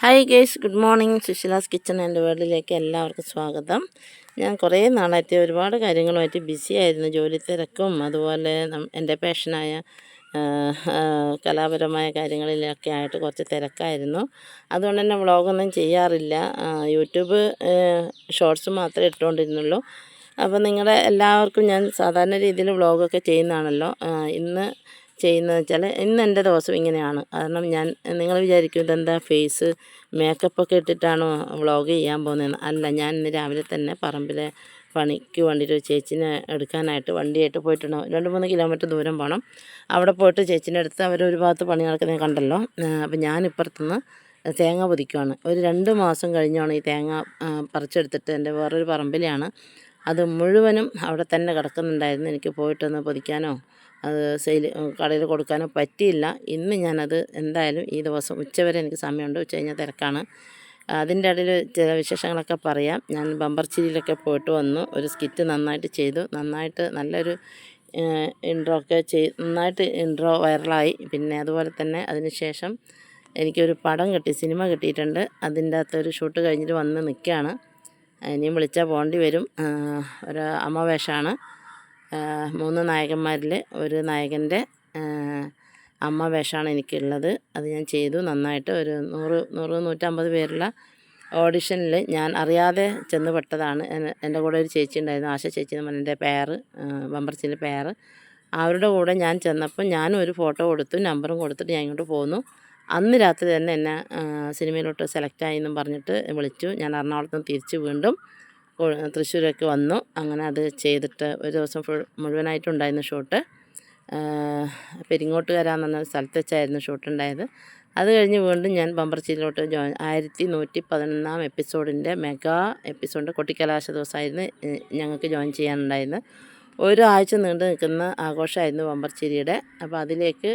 Hi guys good morning Sushila's kitchen എന്റെ വേൾഡിലേക്ക് എല്ലാവർക്കും സ്വാഗതം. ഞാൻ കുറേ നാളായിട്ട് ഒരുപാട് കാര്യങ്ങളുമായിട്ട് ബിസി ആയിരുന്നു. ജോലി തിരക്കും അതുപോലെ എന്റെ പാഷനായ കലാപരമായ കാര്യങ്ങളിലൊക്കെ ആയിട്ട് കുറച്ച് തിരക്കായിരുന്നു. അതുകൊണ്ട് തന്നെ വ്ളോഗൊന്നും ചെയ്യാറില്ല. യൂട്യൂബ് ഷോർട്സ് മാത്രമേ ഇട്ടുകൊണ്ടിരുന്നുള്ളൂ. അപ്പോൾ നിങ്ങളുടെ എല്ലാവർക്കും ഞാൻ സാധാരണ രീതിയിൽ വ്ളോഗൊക്കെ ചെയ്യുന്നതാണല്ലോ. ഇന്ന് ചെയ്യുന്നത് വെച്ചാൽ ഇന്ന് എന്റെ ദിവസം ഇങ്ങനെയാണ്. കാരണം ഞാൻ നിങ്ങൾ വിചാരിക്കും ഇതെന്താ ഫേസ് മേക്കപ്പൊക്കെ ഇട്ടിട്ടാണോ വ്ളോഗ് ചെയ്യാൻ പോകുന്നതെന്ന്. അല്ല ഞാൻ ഇന്ന് രാവിലെ തന്നെ പറമ്പിലെ പണിക്ക് വേണ്ടിയിട്ട് ഒരു ചേച്ചിനെ എടുക്കാനായിട്ട് വണ്ടിയായിട്ട് പോയിട്ടുണ്ട് രണ്ട് മൂന്ന് കിലോമീറ്റർ ദൂരം പോകണം അവിടെ പോയിട്ട് ചേച്ചിന്റെ അടുത്ത് അവർ ഒരു ഭാഗത്ത് പണി നടക്കുന്നത് കണ്ടല്ലോ. അപ്പോൾ ഞാൻ ഇപ്പുറത്തുനിന്ന് തേങ്ങ പൊതിക്കുവാണ്. ഒരു രണ്ട് മാസം കഴിഞ്ഞാണ് ഈ തേങ്ങ പറിച്ചെടുത്തിട്ട് എന്റെ വേറൊരു പറമ്പിലെയാണ്. അത് മുഴുവനും അവിടെ തന്നെ കിടക്കുന്നുണ്ടായിരുന്നു. എനിക്ക് പോയിട്ടൊന്ന് പൊതിക്കാനോ അത് സെയിൽ കടയിൽ കൊടുക്കാനോ പറ്റിയില്ല. ഇന്ന് ഞാനത് എന്തായാലും ഈ ദിവസം ഉച്ചവരെ എനിക്ക് സമയമുണ്ട്. ഉച്ച കഴിഞ്ഞാൽ തിരക്കാണ്. അതിന്റെ ഇടയിൽ ചില വിശേഷങ്ങളൊക്കെ പറയാം. ഞാൻ ബമ്പർച്ചിരിയിലൊക്കെ പോയിട്ട് വന്നു. ഒരു സ്കിറ്റ് നന്നായിട്ട് ചെയ്തു. നന്നായിട്ട് നല്ലൊരു ഇൻട്രോ ഒക്കെ ചെയ് നന്നായിട്ട് ഇൻട്രോ വൈറലായി. പിന്നെ അതുപോലെ തന്നെ അതിന് ശേഷം എനിക്കൊരു പടം കിട്ടി. സിനിമ കിട്ടിയിട്ടുണ്ട്. അതിന്റെ അകത്തൊരു ഷൂട്ട് കഴിഞ്ഞിട്ട് വന്ന് നിൽക്കുകയാണ്. ഇനിയും വിളിച്ചാൽ പോകേണ്ടി വരും. ഒരു അമ്മ വേഷമാണ് ആ, മൂന്ന് നായകന്മാരിൽ ഒരു നായകന്റെ അമ്മ വേഷമാണ് എനിക്കുള്ളത്. അത് ഞാൻ ചെയ്തു നന്നായിട്ട്. ഒരു നൂറ് നൂറ് നൂറ്റമ്പത് പേരുള്ള ഓഡിഷനിൽ ഞാൻ അറിയാതെ ചെന്ന് പെട്ടതാണ്. എന്റെ കൂടെ ഒരു ചേച്ചി ഉണ്ടായിരുന്നു ആശ ചേച്ചി എന്ന് പറഞ്ഞ എന്റെ പേര് ബമ്പർച്ചിന്റെ പേര്. അവരുടെ കൂടെ ഞാൻ ചെന്നപ്പോൾ ഞാനും ഒരു ഫോട്ടോ കൊടുത്തു നമ്പറും കൊടുത്തിട്ട് ഞാൻ ഇങ്ങോട്ട് പോന്നു. അന്ന് രാത്രി തന്നെ എന്നെ സിനിമയിലോട്ട് സെലക്ട് ആയി എന്നും പറഞ്ഞിട്ട് വിളിച്ചു. ഞാൻ എറണാകുളത്ത് നിന്ന് തിരിച്ച് വീണ്ടും തൃശ്ശൂരൊക്കെ വന്നു. അങ്ങനെ അത് ചെയ്തിട്ട് ഒരു ദിവസം ഫുൾ മുഴുവനായിട്ടുണ്ടായിരുന്നു ഷൂട്ട്. പെരിങ്ങോട്ടുകര എന്ന് പറഞ്ഞ സ്ഥലത്ത് വെച്ചായിരുന്നു ഷൂട്ട് ഉണ്ടായത് അത് കഴിഞ്ഞ് വീണ്ടും ഞാൻ ബമ്പർച്ചിയിലോട്ട് ജോയിൻ ആയിരത്തി നൂറ്റി പതിനൊന്നാം എപ്പിസോഡിന്റെ മെഗാ എപ്പിസോഡ് കൊട്ടിക്കലാശ ദിവസമായിരുന്നു ഞങ്ങൾക്ക് ജോയിൻ ചെയ്യാനുണ്ടായിരുന്നത്. ഒരാഴ്ച നീണ്ടു നിൽക്കുന്ന ആഘോഷമായിരുന്നു ബമ്പർച്ചിരിയുടെ. അപ്പോൾ അതിലേക്ക്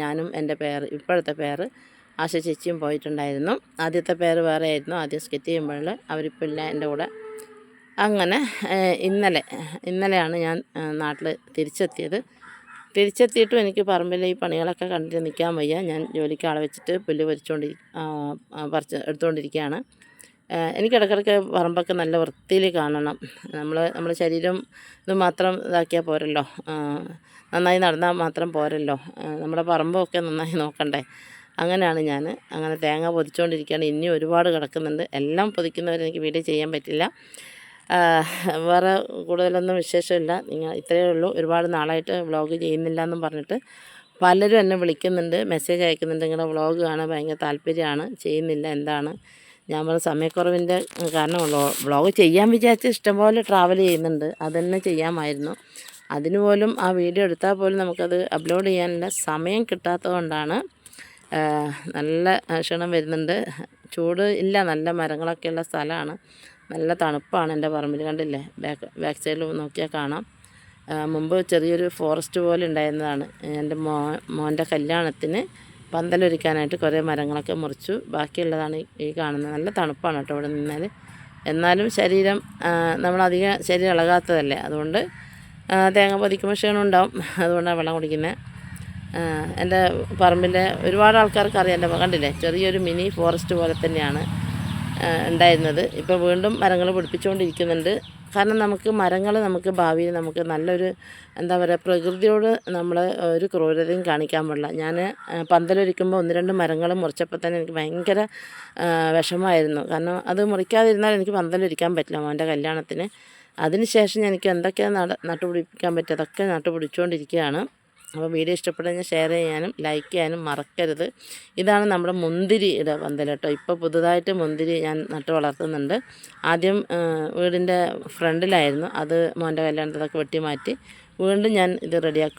ഞാനും എന്റെ പേര് ഇപ്പോഴത്തെ പേര് ആശ ചേച്ചിയും പോയിട്ടുണ്ടായിരുന്നു. ആദ്യത്തെ പേര് വേറെ ആയിരുന്നു ആദ്യം സ്കെറ്റ് ചെയ്യുമ്പോൾ അവരിപ്പോൾ ഇല്ല എന്റെ കൂടെ അങ്ങനെ ഇന്നലെ ഇന്നലെയാണ് ഞാൻ നാട്ടിൽ തിരിച്ചെത്തിയത്. തിരിച്ചെത്തിയിട്ടും എനിക്ക് പറമ്പിലെ ഈ പണികളൊക്കെ കണ്ടിട്ട് നിൽക്കാൻ വയ്യ. ഞാൻ ജോലിക്ക് ആളെ വെച്ചിട്ട് പുല്ല് പറിച്ചുകൊണ്ട് പറിച്ച് എടുത്തുകൊണ്ടിരിക്കുകയാണ് ഏഹ്, എനിക്ക് ഇടയ്ക്കിടയ്ക്ക് പറമ്പൊക്കെ നല്ല വൃത്തിയിൽ കാണണം. നമ്മൾ നമ്മുടെ ശരീരം ഇത് മാത്രം ഇതാക്കിയാൽ പോരല്ലോ. നന്നായി നടന്നാൽ മാത്രം പോരല്ലോ. നമ്മുടെ പറമ്പൊക്കെ നന്നായി നോക്കണ്ടേ. അങ്ങനെയാണ് ഞാൻ അങ്ങനെ തേങ്ങ പൊതിച്ചുകൊണ്ടിരിക്കുകയാണ് ഇനിയും ഒരുപാട് കിടക്കുന്നുണ്ട്. എല്ലാം പൊതിക്കുന്നവരെനിക്ക് വീഡിയോ ചെയ്യാൻ പറ്റില്ല. വേറെ കൂടുതലൊന്നും വിശേഷമില്ല. നിങ്ങൾ ഇത്രയേ ഉള്ളൂ. ഒരുപാട് നാളായിട്ട് വ്ളോഗ് ചെയ്യുന്നില്ല എന്നും പറഞ്ഞിട്ട് പലരും എന്നെ വിളിക്കുന്നുണ്ട് മെസ്സേജ് അയക്കുന്നുണ്ട്. നിങ്ങളുടെ വ്ളോഗ് കാണാൻ ഭയങ്കര താല്പര്യമാണ്. ചെയ്യുന്നില്ല എന്താണ്? ഞാൻ പറഞ്ഞ സമയക്കുറവിന്റെ കാരണം വ്ളോഗ് ചെയ്യാൻ വിചാരിച്ച് ഇഷ്ടംപോലെ ട്രാവൽ ചെയ്യുന്നുണ്ട്. അതന്നെ ചെയ്യാമായിരുന്നു. അതിന് പോലും ആ വീഡിയോ എടുത്താൽ പോലും നമുക്കത് അപ്ലോഡ് ചെയ്യാനുള്ള സമയം കിട്ടാത്തതുകൊണ്ടാണ് നല്ല ക്ഷണം വരുന്നുണ്ട്. ചൂട് ഇല്ല നല്ല മരങ്ങളൊക്കെയുള്ള സ്ഥലമാണ്. നല്ല തണുപ്പാണ് എന്റെ പറമ്പിൽ കണ്ടില്ലേ? ബാക്ക് ബാക്ക് സൈഡിൽ നോക്കിയാൽ കാണാം. മുമ്പ് ചെറിയൊരു ഫോറസ്റ്റ് പോലെ ഉണ്ടായിരുന്നതാണ്. എന്റെ മോ മോന്റെ കല്യാണത്തിന് പന്തലൊരുക്കാനായിട്ട് കുറേ മരങ്ങളൊക്കെ മുറിച്ചു. ബാക്കിയുള്ളതാണ് ഈ- കാണുന്നത്. നല്ല തണുപ്പാണ് കേട്ടോ ഇവിടെ നിന്നാൽ. എന്നാലും ശരീരം നമ്മളധികം ശരീരം ഇളകാത്തതല്ലേ. അതുകൊണ്ട് തേങ്ങ പൊതിക്കുമ്പോൾ ക്ഷീണം ഉണ്ടാവും. അതുകൊണ്ടാണ് വെള്ളം കുടിക്കുന്നത്. എന്റെ പറമ്പിന്റെ ഒരുപാട് ആൾക്കാർക്ക് അറിയാം എന്റെ കണ്ടില്ലേ? ചെറിയൊരു മിനി ഫോറസ്റ്റ് പോലെ തന്നെയാണ്. ഉണ്ടായിരുന്നത്. ഇപ്പോൾ വീണ്ടും മരങ്ങൾ പിടിപ്പിച്ചുകൊണ്ടിരിക്കുന്നുണ്ട്. കാരണം നമുക്ക് മരങ്ങൾ നമുക്ക് ഭാവിയിൽ നമുക്ക് നല്ലൊരു എന്താ പറയുക പ്രകൃതിയോട് നമ്മൾ ഒരു ക്രൂരതയും കാണിക്കാൻ പാടില്ല. ഞാൻ പന്തലൊരുക്കുമ്പോൾ ഒന്ന് രണ്ട് മരങ്ങൾ മുറിച്ചപ്പോൾ തന്നെ എനിക്ക് ഭയങ്കര വിഷമമായിരുന്നു. കാരണം അത് മുറിക്കാതിരുന്നാൽ എനിക്ക് പന്തലൊരിക്കാൻ പറ്റില്ല മോന്റെ കല്യാണത്തിന്. അതിനുശേഷം എനിക്ക് എന്തൊക്കെ നട നട്ടുപിടിപ്പിക്കാൻ പറ്റുക അതൊക്കെ നട്ടുപിടിച്ചുകൊണ്ടിരിക്കുകയാണ്. അപ്പോൾ വീഡിയോ ഇഷ്ടപ്പെടുന്ന ഷെയർ ചെയ്യാനും ലൈക്ക് ചെയ്യാനും മറക്കരുത്. ഇതാണ് നമ്മുടെ മുന്തിരിയുടെ പന്തൽ കേട്ടോ. ഇപ്പോൾ പുതുതായിട്ട് മുന്തിരി ഞാൻ നട്ട് വളർത്തുന്നുണ്ട്. ആദ്യം വീടിന്റെ ഫ്രണ്ടിലായിരുന്നു. അത് മോന്റെ കല്യാണത്തിലൊക്കെ വെട്ടി മാറ്റി വീണ്ടും ഞാൻ ഇത് റെഡിയാക്കി.